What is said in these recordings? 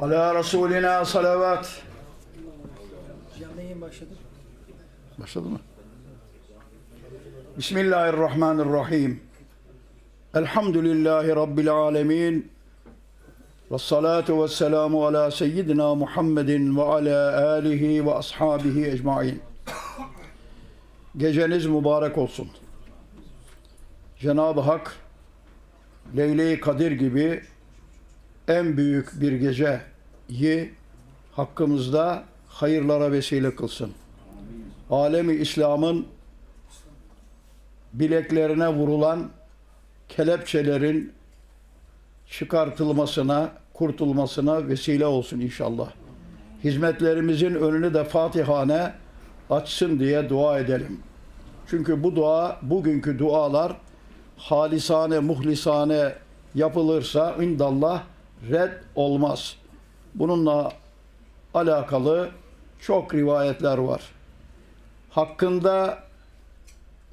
Ala Resulina salavat. Canlı yayın başladı. Başladı mı? Bismillahirrahmanirrahim. Elhamdülillahi Rabbil alemin. Ve salatu ve selamu ala seyyidina Muhammedin ve ala alihi ve ashabihi ecmain. Geceniz mübarek olsun. Cenab-ı Hak Leyle-i Kadir gibi en büyük bir geceyi hakkımızda hayırlara vesile kılsın. Alemi İslam'ın bileklerine vurulan kelepçelerin çıkartılmasına, kurtulmasına vesile olsun inşallah. Hizmetlerimizin önünü de Fatihane açsın diye dua edelim. Çünkü bu dua, bugünkü dualar halisane, muhlisane yapılırsa indallah red olmaz. Bununla alakalı çok rivayetler var. Hakkında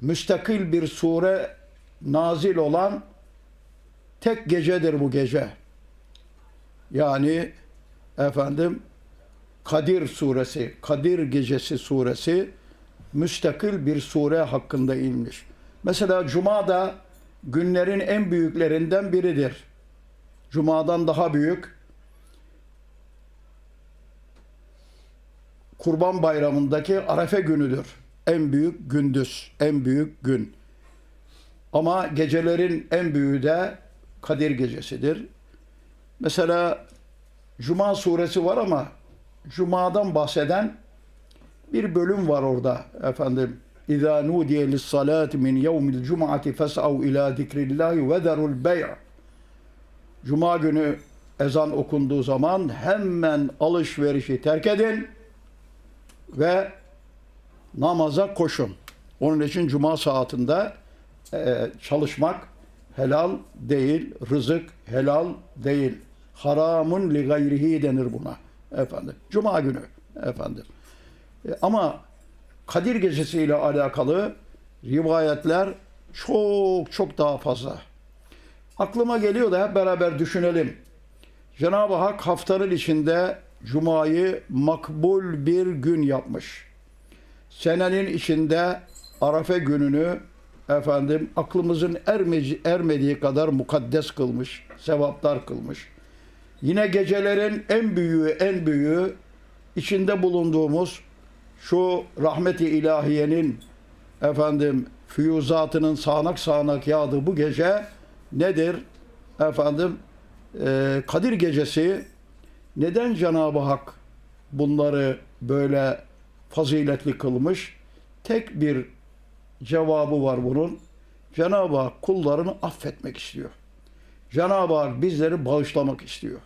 müstakil bir sure nazil olan tek gecedir bu gece. Yani efendim Kadir suresi, Kadir gecesi suresi müstakil bir sure hakkında inmiş. Mesela Cuma da günlerin en büyüklerinden biridir. Cuma'dan daha büyük. Kurban Bayramı'ndaki Arefe günüdür. En büyük gündüz, en büyük gün. Ama gecelerin en büyüğü de Kadir gecesidir. Mesela Cuma suresi var ama Cuma'dan bahseden bir bölüm var orada efendim. İza nudiye lis-salati min yevmil cum'ati fes'au ila zikrillahi ve zerul bey'. Cuma günü ezan okunduğu zaman hemen alışverişi terk edin ve namaza koşun. Onun için cuma saatinde e, çalışmak helal değil, rızık helal değil. Haramun li gayrihi denir buna efendim. Cuma günü efendim. E, ama Kadir Gecesi ile alakalı rivayetler çok çok daha fazla. Aklıma geliyor da hep beraber düşünelim. Cenab-ı Hak haftanın içinde Cuma'yı makbul bir gün yapmış. Senenin içinde Arafe gününü efendim aklımızın ermeci, ermediği kadar mukaddes kılmış, sevaplar kılmış. Yine gecelerin en büyüğü, en büyüğü içinde bulunduğumuz şu rahmeti ilahiyenin efendim füyuzatının sağanak sağanak yağdığı bu gece nedir? Efendim e, Kadir gecesi neden Cenab-ı Hak bunları böyle faziletli kılmış? Tek bir cevabı var bunun. Cenab-ı Hak kullarını affetmek istiyor. Cenab-ı Hak bizleri bağışlamak istiyor.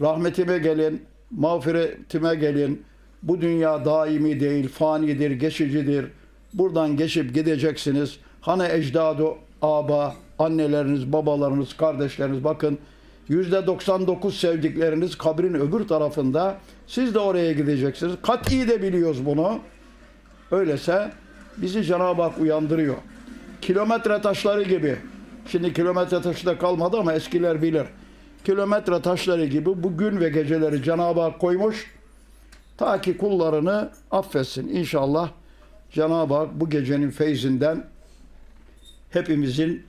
Rahmetime gelin, mağfiretime gelin. Bu dünya daimi değil, fanidir, geçicidir. Buradan geçip gideceksiniz. Hani ecdadı, aba, anneleriniz, babalarınız, kardeşleriniz bakın yüzde 99 sevdikleriniz kabrin öbür tarafında. Siz de oraya gideceksiniz. Kat'i de biliyoruz bunu. Öyleyse bizi Cenab-ı Hak uyandırıyor. Kilometre taşları gibi. Şimdi kilometre taşı da kalmadı ama eskiler bilir. Kilometre taşları gibi bu gün ve geceleri Cenab-ı Hak koymuş. Ta ki kullarını affetsin. İnşallah Cenab-ı Hak bu gecenin feyzinden hepimizin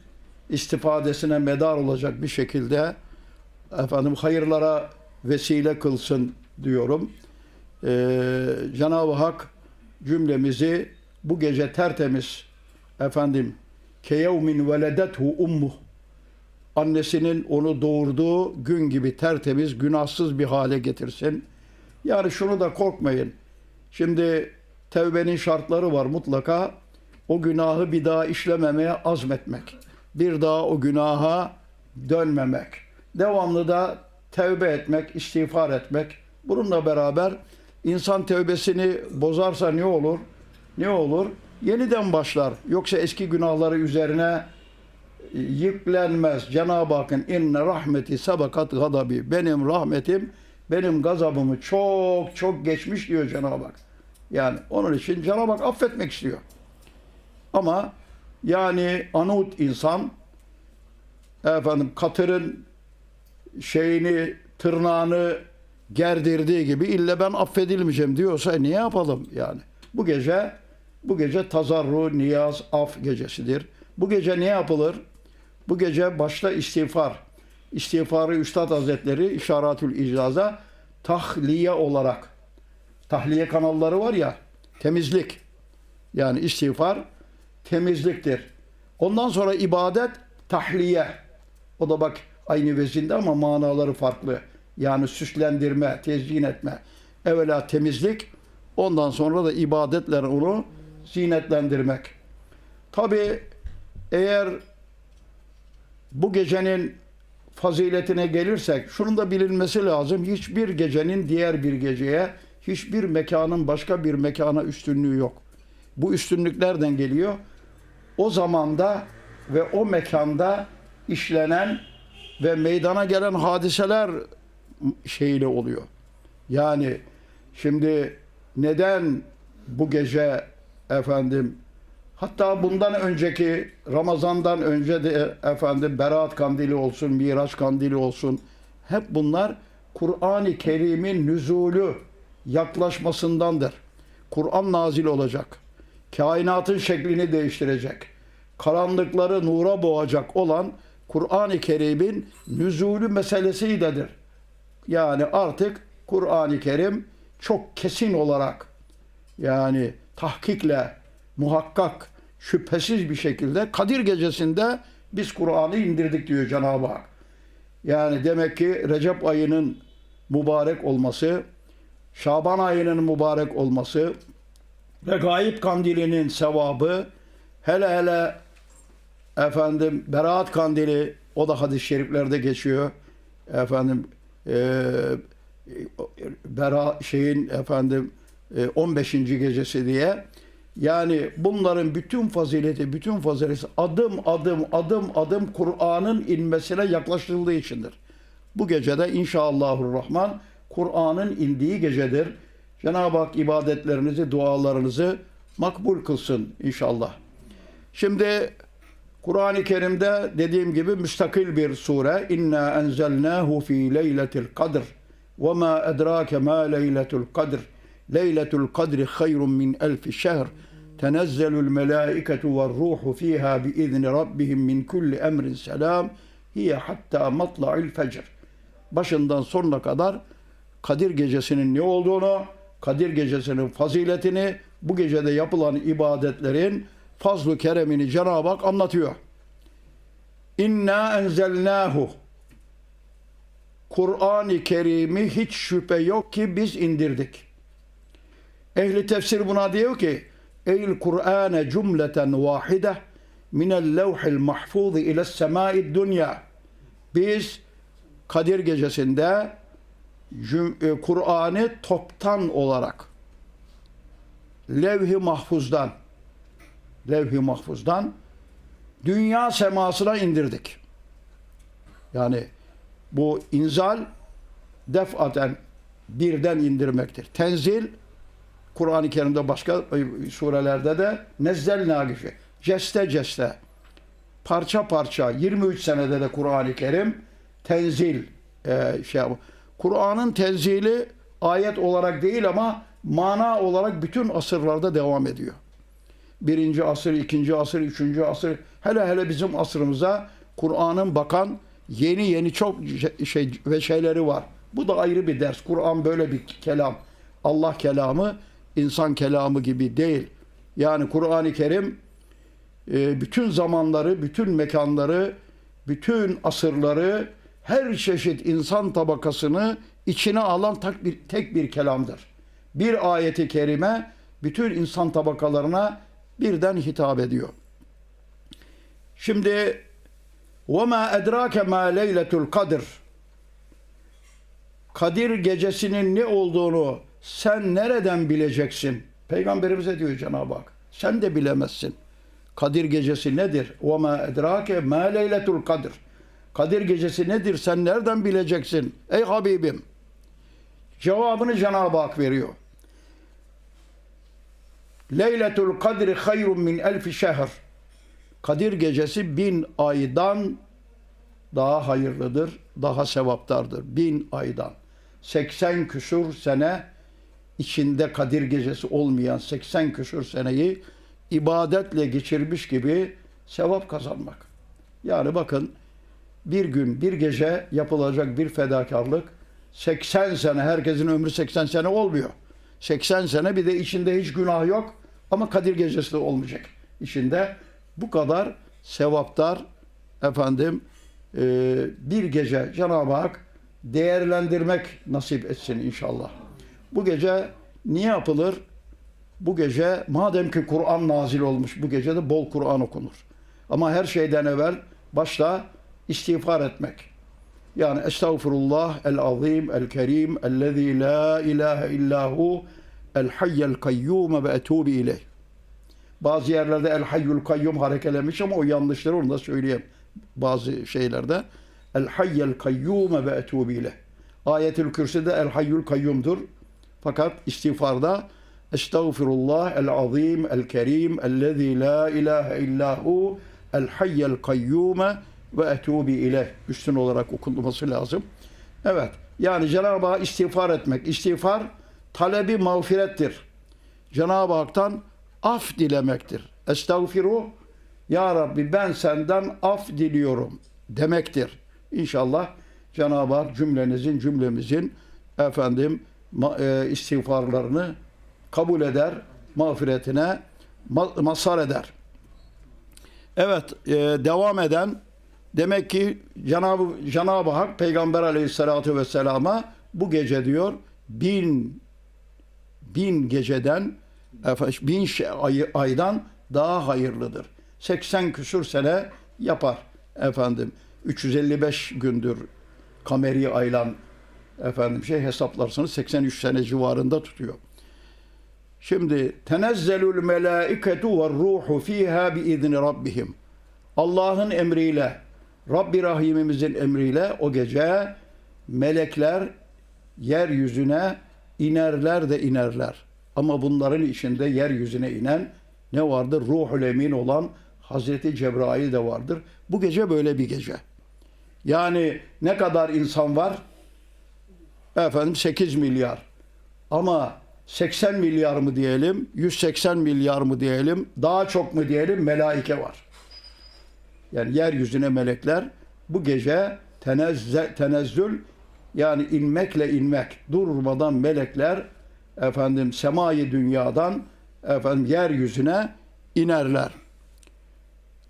istifadesine medar olacak bir şekilde efendim hayırlara vesile kılsın diyorum. Ee, Cenab-ı Hak cümlemizi bu gece tertemiz efendim keyevmin veledethu ummuh annesinin onu doğurduğu gün gibi tertemiz, günahsız bir hale getirsin. Yani şunu da korkmayın. Şimdi tevbenin şartları var mutlaka. O günahı bir daha işlememeye azmetmek. Bir daha o günaha dönmemek. Devamlı da tevbe etmek, istiğfar etmek. Bununla beraber insan tevbesini bozarsa ne olur? Ne olur? Yeniden başlar. Yoksa eski günahları üzerine yüklenmez. Cenab-ı Hakk'ın inne rahmeti sabakat gadabi. Benim rahmetim benim gazabımı çok çok geçmiş diyor Cenab-ı Hak. Yani onun için Cenab-ı Hak affetmek istiyor. Ama yani anut insan efendim katırın şeyini tırnağını gerdirdiği gibi ille ben affedilmeyeceğim diyorsa e, ne yapalım yani? Bu gece bu gece tazarru, niyaz, af gecesidir. Bu gece ne yapılır? Bu gece başta istiğfar. İstiğfarı Üstad Hazretleri İşaratül İcaz'a tahliye olarak tahliye kanalları var ya temizlik. Yani istiğfar temizliktir. Ondan sonra ibadet tahliye. O da bak aynı vezinde ama manaları farklı. Yani süslendirme, tezyin etme. Evvela temizlik, ondan sonra da ibadetle onu zinetlendirmek. Tabi eğer bu gecenin faziletine gelirsek şunun da bilinmesi lazım. Hiçbir gecenin diğer bir geceye, hiçbir mekanın başka bir mekana üstünlüğü yok. Bu üstünlük nereden geliyor? O zamanda ve o mekanda işlenen ve meydana gelen hadiseler şeyle oluyor. Yani şimdi neden bu gece efendim hatta bundan önceki Ramazan'dan önce de efendim Berat kandili olsun, Miraç kandili olsun hep bunlar Kur'an-ı Kerim'in nüzulü yaklaşmasındandır. Kur'an nazil olacak. Kainatın şeklini değiştirecek. Karanlıkları nura boğacak olan Kur'an-ı Kerim'in nüzulü meselesiydedir. Yani artık Kur'an-ı Kerim çok kesin olarak yani tahkikle muhakkak şüphesiz bir şekilde Kadir gecesinde biz Kur'an'ı indirdik diyor Cenab-ı Hak. Yani demek ki Recep ayının mübarek olması, Şaban ayının mübarek olması ve gayip kandilinin sevabı hele hele efendim Berat kandili o da hadis-i şeriflerde geçiyor. Efendim e, Bera şeyin efendim e, 15. gecesi diye. Yani bunların bütün fazileti, bütün fazileti adım adım adım adım Kur'an'ın inmesine yaklaştırıldığı içindir. Bu gecede inşallahurrahman Kur'an'ın indiği gecedir. Cenab-ı Hak ibadetlerinizi, dualarınızı makbul kılsın inşallah. Şimdi Kur'an-ı Kerim'de dediğim gibi müstakil bir sure. İnna enzelnahu fi leyletil kadr. Ve ma edrake ma leyletul kadr. Leyletul kadri hayrun min elfi şehr. Tenezzelul melaiketu ve ruhu fiha bi izni rabbihim min kulli emrin selam. Hiye hatta matla'il fecr. Başından sonuna kadar Kadir gecesinin ne olduğunu, Kadir gecesinin faziletini, bu gecede yapılan ibadetlerin fazlu keremini Cenab-ı Hak anlatıyor. İnna enzelnahu. Kur'an-ı Kerim'i hiç şüphe yok ki biz indirdik. Ehli tefsir buna diyor ki Eyl Kur'ane cümleten vahide minel levhil mahfuz ile semai dünya. Biz Kadir gecesinde e, Kur'an'ı toptan olarak levh-i mahfuzdan levh-i mahfuzdan dünya semasına indirdik. Yani bu inzal defaten birden indirmektir. Tenzil Kur'an-ı Kerim'de başka e, surelerde de nezzelna gibi ceste ceste parça parça 23 senede de Kur'an-ı Kerim tenzil e, şey Kur'an'ın tenzili ayet olarak değil ama mana olarak bütün asırlarda devam ediyor birinci asır, ikinci asır, üçüncü asır, hele hele bizim asrımıza Kur'an'ın bakan yeni yeni çok şey ve şeyleri var. Bu da ayrı bir ders. Kur'an böyle bir kelam. Allah kelamı insan kelamı gibi değil. Yani Kur'an-ı Kerim e, bütün zamanları, bütün mekanları, bütün asırları, her çeşit insan tabakasını içine alan tek bir, tek bir kelamdır. Bir ayeti kerime bütün insan tabakalarına birden hitap ediyor. Şimdi وَمَا اَدْرَاكَ مَا لَيْلَةُ الْقَدْرِ Kadir gecesinin ne olduğunu sen nereden bileceksin? Peygamberimize diyor Cenab-ı Hak. Sen de bilemezsin. Kadir gecesi nedir? Ve ma edrake ma leyletul kadir. Kadir gecesi nedir? Sen nereden bileceksin? Ey Habibim. Cevabını Cenab-ı Hak veriyor. Leyletul kadri hayrun min elfi şehr. Kadir gecesi bin aydan daha hayırlıdır, daha sevaptardır. Bin aydan. 80 küsur sene içinde Kadir gecesi olmayan 80 küsur seneyi ibadetle geçirmiş gibi sevap kazanmak. Yani bakın bir gün, bir gece yapılacak bir fedakarlık 80 sene, herkesin ömrü 80 sene olmuyor. 80 sene bir de içinde hiç günah yok ama Kadir gecesi de olmayacak içinde. Bu kadar sevaptar efendim e, bir gece Cenab-ı Hak değerlendirmek nasip etsin inşallah. Bu gece niye yapılır? Bu gece madem ki Kur'an nazil olmuş bu gece de bol Kur'an okunur. Ama her şeyden evvel başta istiğfar etmek. Yani estağfurullah el azim el kerim ellezî la ilahe illahu el hayyel kayyum ve etubu ileyh. Bazı yerlerde el hayyul kayyum harekelemiş ama o yanlışları onu da söyleyeyim. Bazı şeylerde el hayyel kayyum ve etubu ileyh. Ayetül Kürsi'de el hayyul kayyumdur. Fakat istiğfarda Estağfirullah el azim el kerim ellezî la ilahe illahu el hayyel kayyume ve etubu ileyh. Üstün olarak okunması lazım. Evet. Yani Cenab-ı Hak istiğfar etmek. İstiğfar talebi mağfirettir. Cenab-ı Hak'tan af dilemektir. Estağfiru Ya Rabbi ben senden af diliyorum demektir. İnşallah Cenab-ı Hak cümlenizin cümlemizin efendim istiğfarlarını kabul eder, mağfiretine ma- mazhar eder. Evet, e, devam eden demek ki Cenab-ı Cenab-ı Hak Peygamber Aleyhisselatü Vesselam'a bu gece diyor bin bin geceden bin şey- ay- aydan daha hayırlıdır. 80 küsür sene yapar efendim. 355 gündür kameri aylan efendim şey hesaplarsanız 83 sene civarında tutuyor. Şimdi tenezzelul melaiketu ve ruhu fiha bi izni rabbihim. Allah'ın emriyle, Rabbi Rahimimizin emriyle o gece melekler yeryüzüne inerler de inerler. Ama bunların içinde yeryüzüne inen ne vardır? Ruhul emin olan Hazreti Cebrail de vardır. Bu gece böyle bir gece. Yani ne kadar insan var? Efendim 8 milyar. Ama 80 milyar mı diyelim, 180 milyar mı diyelim, daha çok mu diyelim melaike var. Yani yeryüzüne melekler bu gece tenezze, tenezzül yani inmekle inmek durmadan melekler efendim semayı dünyadan efendim yeryüzüne inerler.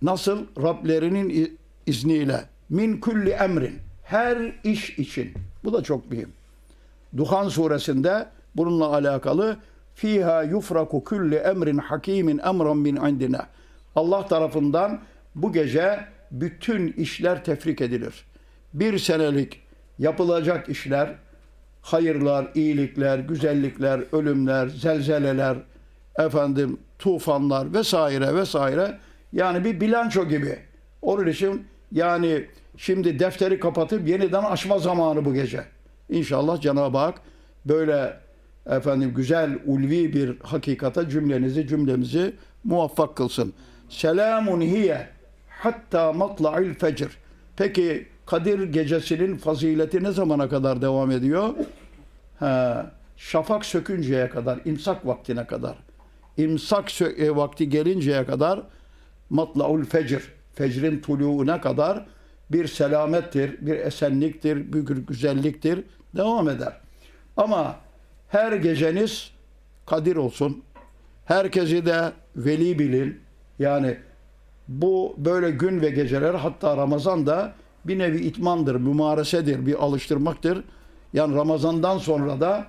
Nasıl? Rablerinin izniyle. Min kulli emrin. Her iş için. Bu da çok mühim. Duhan suresinde bununla alakalı fiha yufraku kulli emrin hakimin emran min indina. Allah tarafından bu gece bütün işler tefrik edilir. Bir senelik yapılacak işler, hayırlar, iyilikler, güzellikler, ölümler, zelzeleler, efendim tufanlar vesaire vesaire yani bir bilanço gibi. Onun için yani şimdi defteri kapatıp yeniden açma zamanı bu gece. İnşallah Cenab-ı Hak böyle efendim güzel ulvi bir hakikata cümlenizi cümlemizi muvaffak kılsın. Selamun hiye hatta matla'il fecr. Peki Kadir gecesinin fazileti ne zamana kadar devam ediyor? Ha, şafak sökünceye kadar, imsak vaktine kadar. İmsak e, vakti gelinceye kadar matlaul fecr, fecrin tuluğuna kadar bir selamettir, bir esenliktir, bir güzelliktir, devam eder. Ama her geceniz kadir olsun. Herkesi de veli bilin. Yani bu böyle gün ve geceler hatta Ramazan da bir nevi itmandır, mümaresedir, bir alıştırmaktır. Yani Ramazan'dan sonra da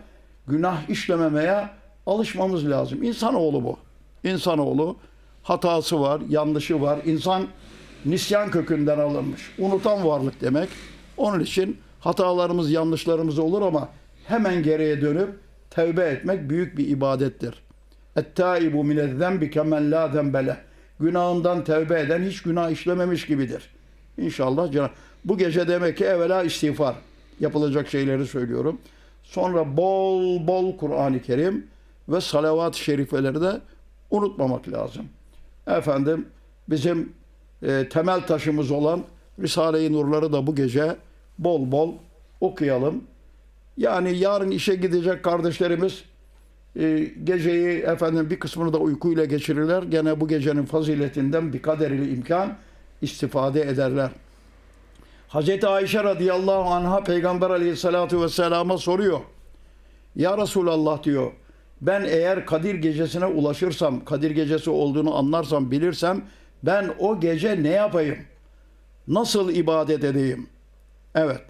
günah işlememeye alışmamız lazım. İnsanoğlu bu. İnsanoğlu hatası var, yanlışı var. İnsan nisyan kökünden alınmış. Unutan varlık demek. Onun için hatalarımız, yanlışlarımız olur ama hemen geriye dönüp tevbe etmek büyük bir ibadettir. Et-taibu minezzembi kemen la zembele. Günahından tevbe eden hiç günah işlememiş gibidir. İnşallah Cenab- bu gece demek ki evvela istiğfar. Yapılacak şeyleri söylüyorum. Sonra bol bol Kur'an-ı Kerim ve salavat-ı şerifeleri de unutmamak lazım. Efendim bizim e, temel taşımız olan Risale-i Nurları da bu gece bol bol okuyalım. Yani yarın işe gidecek kardeşlerimiz e, geceyi efendim bir kısmını da uykuyla geçirirler. Gene bu gecenin faziletinden bir kaderili imkan istifade ederler. Hazreti Ayşe radıyallahu anha Peygamber aleyhissalatu vesselama soruyor. Ya Resulallah diyor. Ben eğer Kadir gecesine ulaşırsam, Kadir gecesi olduğunu anlarsam, bilirsem ben o gece ne yapayım? Nasıl ibadet edeyim? Evet.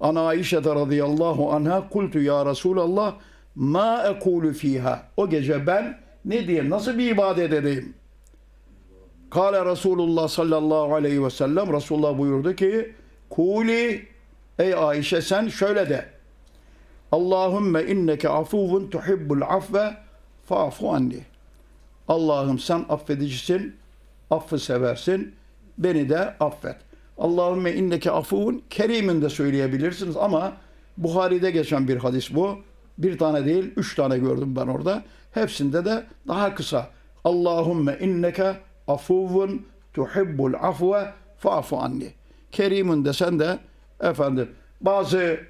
Ana Ayşe radıyallahu anha kultu ya Resulallah ma ekulu fiha. O gece ben ne diyeyim? Nasıl bir ibadet edeyim? Kale Resulullah sallallahu aleyhi ve sellem Resulullah buyurdu ki Kuli ey Ayşe sen şöyle de Allahümme inneke afuvun tuhibbul afve fa'fu anni. Allah'ım sen affedicisin, affı seversin, beni de affet. Allahümme inneke afuvun kerimin de söyleyebilirsiniz ama Buhari'de geçen bir hadis bu. Bir tane değil, üç tane gördüm ben orada. Hepsinde de daha kısa. Allahümme inneke afuvun tuhibbul afve fa'fu anni. Kerimin de sen de efendim bazı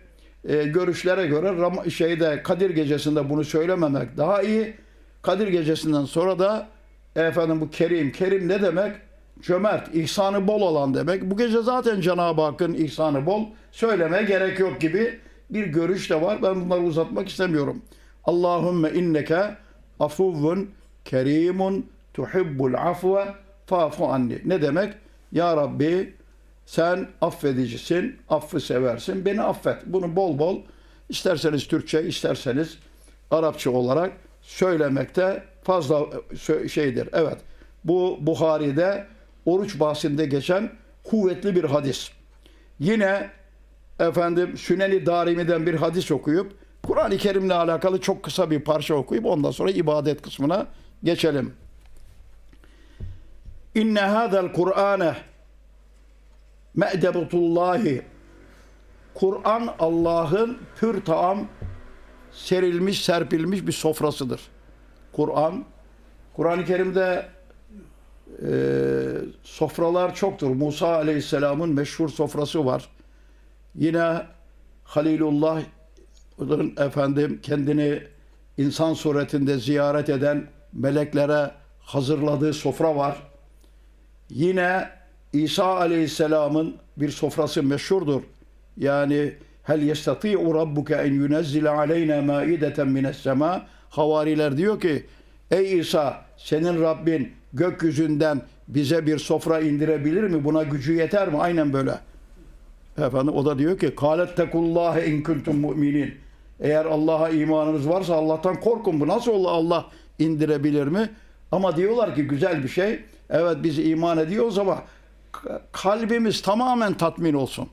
e, görüşlere göre şeyde Kadir gecesinde bunu söylememek daha iyi. Kadir gecesinden sonra da efendim bu kerim, kerim ne demek? Cömert, ihsanı bol olan demek. Bu gece zaten Cenab-ı Hakk'ın ihsanı bol. Söylemeye gerek yok gibi bir görüş de var. Ben bunları uzatmak istemiyorum. Allahümme inneke afuvun kerimun tuhibbul afve fa'fu anni. Ne demek? Ya Rabbi sen affedicisin, affı seversin, beni affet. Bunu bol bol isterseniz Türkçe, isterseniz Arapça olarak söylemekte fazla sö- şeydir. Evet, bu Buhari'de oruç bahsinde geçen kuvvetli bir hadis. Yine efendim Süneni Darimi'den bir hadis okuyup Kur'an-ı Kerim'le alakalı çok kısa bir parça okuyup ondan sonra ibadet kısmına geçelim. İnne hadal Kur'ane me'debetullahi Kur'an Allah'ın pür taam serilmiş, serpilmiş bir sofrasıdır. Kur'an, Kur'an-ı Kerim'de e, sofralar çoktur. Musa Aleyhisselam'ın meşhur sofrası var. Yine Halilullah'ın efendim kendini insan suretinde ziyaret eden meleklere hazırladığı sofra var. Yine İsa Aleyhisselam'ın bir sofrası meşhurdur. Yani hel yestati'u rabbuke en yunezzile aleyna maideten mines sema havariler diyor ki ey İsa senin Rabbin gökyüzünden bize bir sofra indirebilir mi? Buna gücü yeter mi? Aynen böyle. Efendim o da diyor ki kalet tekullahe in kuntum mu'minin. Eğer Allah'a imanınız varsa Allah'tan korkun. Bu nasıl olur Allah indirebilir mi? Ama diyorlar ki güzel bir şey. Evet biz iman ediyoruz ama kalbimiz tamamen tatmin olsun.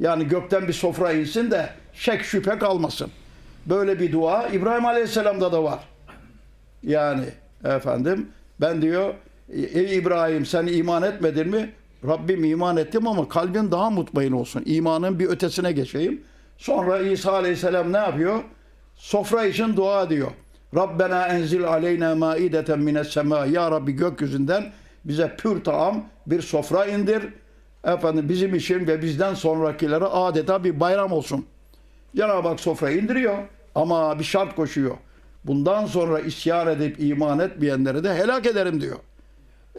Yani gökten bir sofra insin de şek şüphe kalmasın. Böyle bir dua İbrahim Aleyhisselam'da da var. Yani efendim ben diyor ey İbrahim sen iman etmedin mi? Rabbim iman ettim ama kalbin daha mutmain olsun. İmanın bir ötesine geçeyim. Sonra İsa Aleyhisselam ne yapıyor? Sofra için dua diyor. Rabbena enzil aleyna maideten mines sema. Ya Rabbi gökyüzünden bize pür taam bir sofra indir. Efendim bizim için ve bizden sonrakilere adeta bir bayram olsun. Cenab-ı Hak sofrayı indiriyor ama bir şart koşuyor. Bundan sonra isyan edip iman etmeyenleri de helak ederim diyor.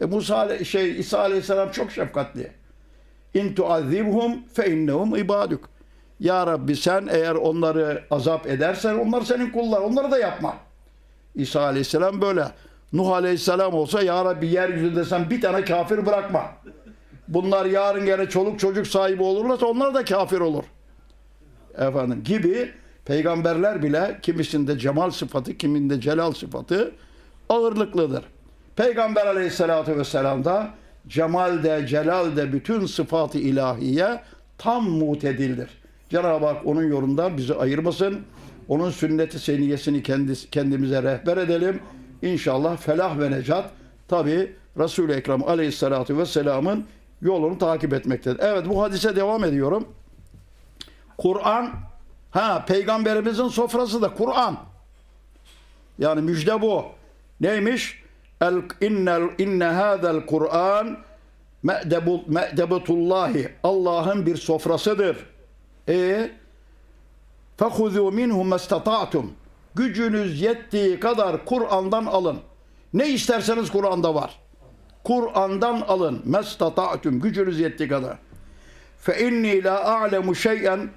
E Musa şey İsa Aleyhisselam çok şefkatli. İn tuazibhum fe innehum ibaduk. Ya Rabbi sen eğer onları azap edersen onlar senin kullar. Onları da yapma. İsa Aleyhisselam böyle. Nuh Aleyhisselam olsa ya Rabbi yeryüzünde sen bir tane kafir bırakma. Bunlar yarın gene çoluk çocuk sahibi olurlarsa onlar da kafir olur. Efendim gibi peygamberler bile kimisinde cemal sıfatı, kiminde celal sıfatı ağırlıklıdır. Peygamber aleyhissalatü vesselam da cemal de celal de bütün sıfatı ilahiye tam mutedildir. Cenab-ı Hak onun yolundan bizi ayırmasın. Onun sünneti seniyesini kendisi, kendimize rehber edelim. İnşallah felah ve necat tabi Resul-i Ekrem aleyhissalatü vesselamın yolunu takip etmektedir. Evet bu hadise devam ediyorum. Kur'an Ha peygamberimizin sofrası da Kur'an. Yani müjde bu. Neymiş? El innel inne hadal Kur'an me'debutullahi Allah'ın bir sofrasıdır. E fehuzu minhu mastata'tum. Gücünüz yettiği kadar Kur'an'dan alın. Ne isterseniz Kur'an'da var. Kur'an'dan alın. Mestata'tum gücünüz yettiği kadar. Fe inni la a'lemu şey'en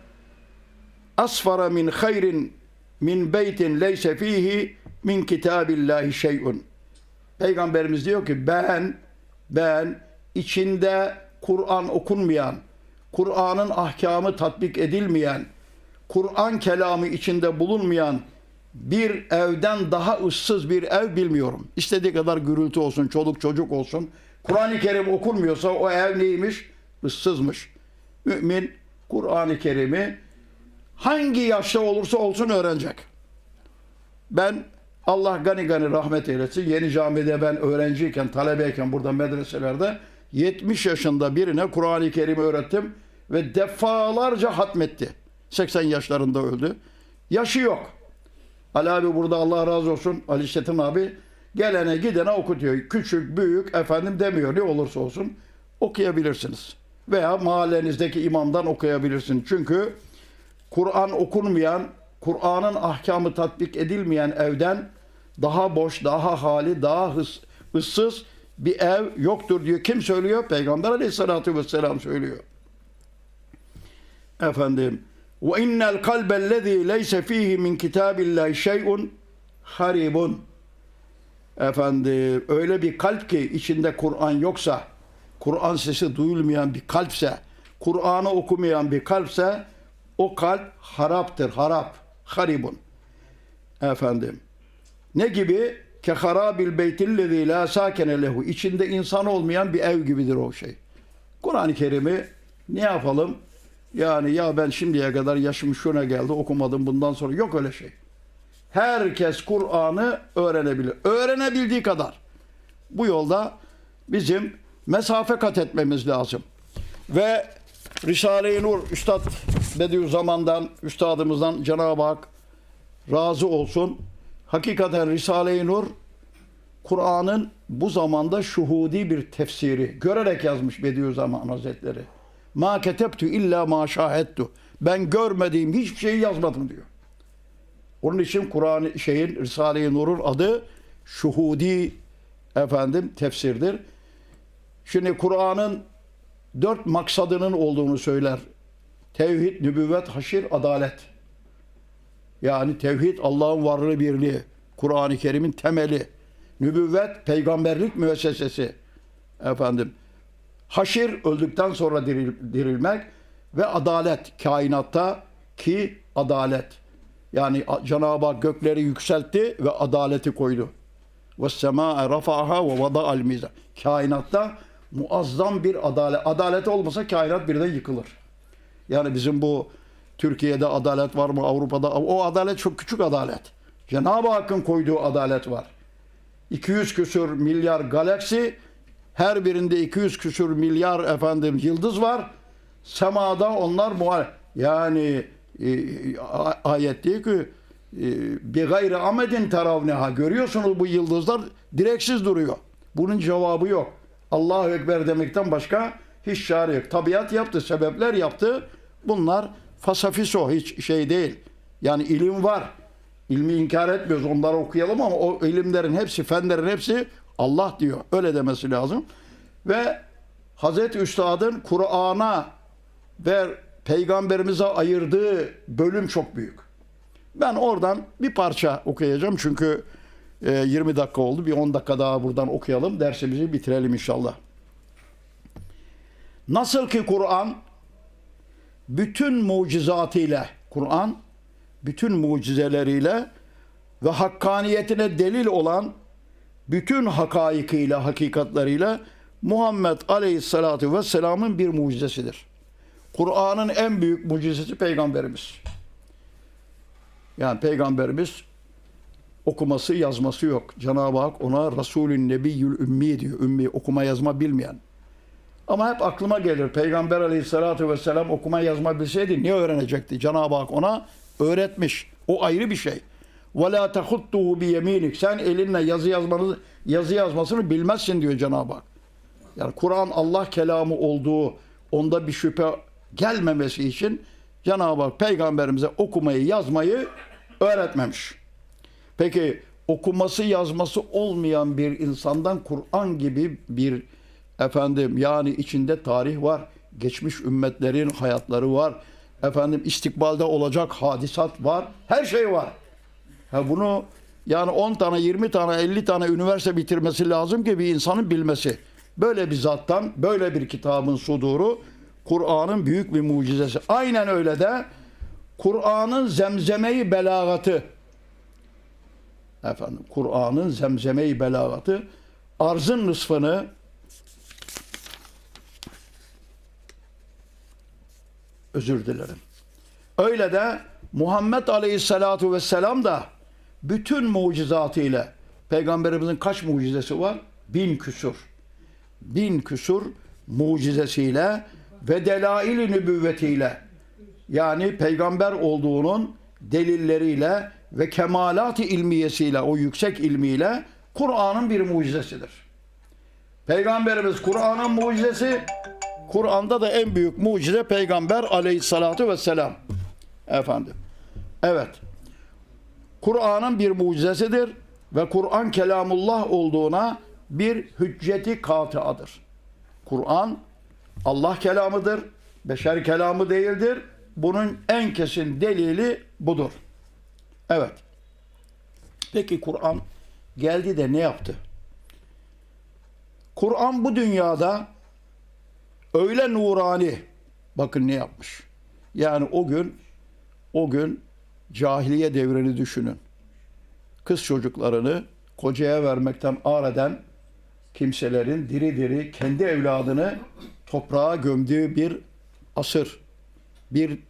asfara min hayrin min beytin leyse fihi min kitabillahi şey'un. Peygamberimiz diyor ki ben ben içinde Kur'an okunmayan, Kur'an'ın ahkamı tatbik edilmeyen, Kur'an kelamı içinde bulunmayan bir evden daha ıssız bir ev bilmiyorum. İstediği kadar gürültü olsun, çoluk çocuk olsun. Kur'an-ı Kerim okunmuyorsa o ev neymiş? Issızmış. Mümin Kur'an-ı Kerim'i hangi yaşta olursa olsun öğrenecek. Ben Allah gani gani rahmet eylesin. Yeni camide ben öğrenciyken, talebeyken burada medreselerde 70 yaşında birine Kur'an-ı Kerim'i öğrettim ve defalarca hatmetti. 80 yaşlarında öldü. Yaşı yok. Ali abi burada Allah razı olsun. Ali Çetin abi gelene gidene okutuyor. Küçük, büyük efendim demiyor. Ne olursa olsun okuyabilirsiniz. Veya mahallenizdeki imamdan okuyabilirsiniz. Çünkü Kur'an okunmayan, Kur'an'ın ahkamı tatbik edilmeyen evden daha boş, daha hali, daha hıs, ıssız bir ev yoktur diyor. Kim söylüyor? Peygamber aleyhissalatü vesselam söylüyor. Efendim ve innel kalbellezî leyse fîhî min kitâbillâhi şey'un haribun. Efendim öyle bir kalp ki içinde Kur'an yoksa, Kur'an sesi duyulmayan bir kalpse, Kur'an'ı okumayan bir kalpse o kalp haraptır, harap, haribun. Efendim. Ne gibi? Keharabil beytillezî lâ sâkene lehu. İçinde insan olmayan bir ev gibidir o şey. Kur'an-ı Kerim'i ne yapalım? Yani ya ben şimdiye kadar yaşım şuna geldi okumadım bundan sonra yok öyle şey. Herkes Kur'an'ı öğrenebilir. Öğrenebildiği kadar. Bu yolda bizim mesafe kat etmemiz lazım. Ve Risale-i Nur Üstad Bediüzzaman'dan, Üstadımızdan Cenab-ı Hak razı olsun. Hakikaten Risale-i Nur Kur'an'ın bu zamanda şuhudi bir tefsiri. Görerek yazmış Bediüzzaman Hazretleri. Ma ketebtü illa ma şahettu. Ben görmediğim hiçbir şeyi yazmadım diyor. Onun için Kur'an şeyin Risale-i Nur'un adı şuhudi efendim tefsirdir. Şimdi Kur'an'ın dört maksadının olduğunu söyler. Tevhid, nübüvvet, haşir, adalet. Yani tevhid Allah'ın varlığı birliği. Kur'an-ı Kerim'in temeli. Nübüvvet peygamberlik müessesesi. Efendim. Haşir öldükten sonra diril, dirilmek ve adalet kainatta ki adalet. Yani Cenab-ı Hak gökleri yükseltti ve adaleti koydu. Ve semâe rafa'aha ve vada'al mizan. Kainatta muazzam bir adalet. Adalet olmasa kainat birden yıkılır. Yani bizim bu Türkiye'de adalet var mı? Avrupa'da o adalet çok küçük adalet. Cenab-ı Hakk'ın koyduğu adalet var. 200 küsür milyar galaksi her birinde 200 küsür milyar efendim yıldız var. Semada onlar muhal yani e, ayet diyor ki e, bir gayri amedin teravneha görüyorsunuz bu yıldızlar direksiz duruyor. Bunun cevabı yok. Allahu Ekber demekten başka hiç çare yok. Tabiat yaptı, sebepler yaptı. Bunlar fasafiso hiç şey değil. Yani ilim var. İlmi inkar etmiyoruz. Onları okuyalım ama o ilimlerin hepsi, fenlerin hepsi Allah diyor. Öyle demesi lazım. Ve Hazreti Üstad'ın Kur'an'a ve peygamberimize ayırdığı bölüm çok büyük. Ben oradan bir parça okuyacağım çünkü e, 20 dakika oldu. Bir 10 dakika daha buradan okuyalım. Dersimizi bitirelim inşallah. Nasıl ki Kur'an bütün mucizatıyla Kur'an bütün mucizeleriyle ve hakkaniyetine delil olan bütün hakaikiyle, hakikatlarıyla Muhammed Aleyhisselatü Vesselam'ın bir mucizesidir. Kur'an'ın en büyük mucizesi peygamberimiz. Yani peygamberimiz okuması yazması yok. Cenab-ı Hak ona Resulün Nebiyyül Ümmi diyor. Ümmi okuma yazma bilmeyen. Ama hep aklıma gelir. Peygamber aleyhissalatü vesselam okuma yazma bilseydi ne öğrenecekti? Cenab-ı Hak ona öğretmiş. O ayrı bir şey. وَلَا تَخُطُّهُ بِيَم۪ينِكَ Sen elinle yazı yazmanı, yazı yazmasını bilmezsin diyor Cenab-ı Hak. Yani Kur'an Allah kelamı olduğu onda bir şüphe gelmemesi için Cenab-ı Hak peygamberimize okumayı yazmayı öğretmemiş. Peki okuması yazması olmayan bir insandan Kur'an gibi bir efendim yani içinde tarih var, geçmiş ümmetlerin hayatları var, efendim istikbalde olacak hadisat var, her şey var. Ha bunu yani 10 tane, 20 tane, 50 tane üniversite bitirmesi lazım ki bir insanın bilmesi. Böyle bir zattan, böyle bir kitabın suduru Kur'an'ın büyük bir mucizesi. Aynen öyle de Kur'an'ın zemzemeyi belagatı efendim Kur'an'ın zemzemeyi belagatı arzın nısfını özür dilerim. Öyle de Muhammed Aleyhisselatu Vesselam da bütün mucizatıyla Peygamberimizin kaç mucizesi var? Bin küsur. Bin küsur mucizesiyle ve delail-i nübüvvetiyle yani peygamber olduğunun delilleriyle ve kemalat-ı ilmiyesiyle o yüksek ilmiyle Kur'an'ın bir mucizesidir. Peygamberimiz Kur'an'ın mucizesi Kur'an'da da en büyük mucize peygamber aleyhissalatu vesselam. Efendim. Evet. Kur'an'ın bir mucizesidir ve Kur'an kelamullah olduğuna bir hücceti katıadır. Kur'an Allah kelamıdır, beşer kelamı değildir. Bunun en kesin delili budur. Evet. Peki Kur'an geldi de ne yaptı? Kur'an bu dünyada öyle nurani bakın ne yapmış. Yani o gün o gün cahiliye devrini düşünün. Kız çocuklarını kocaya vermekten ağır eden kimselerin diri diri kendi evladını toprağa gömdüğü bir asır, bir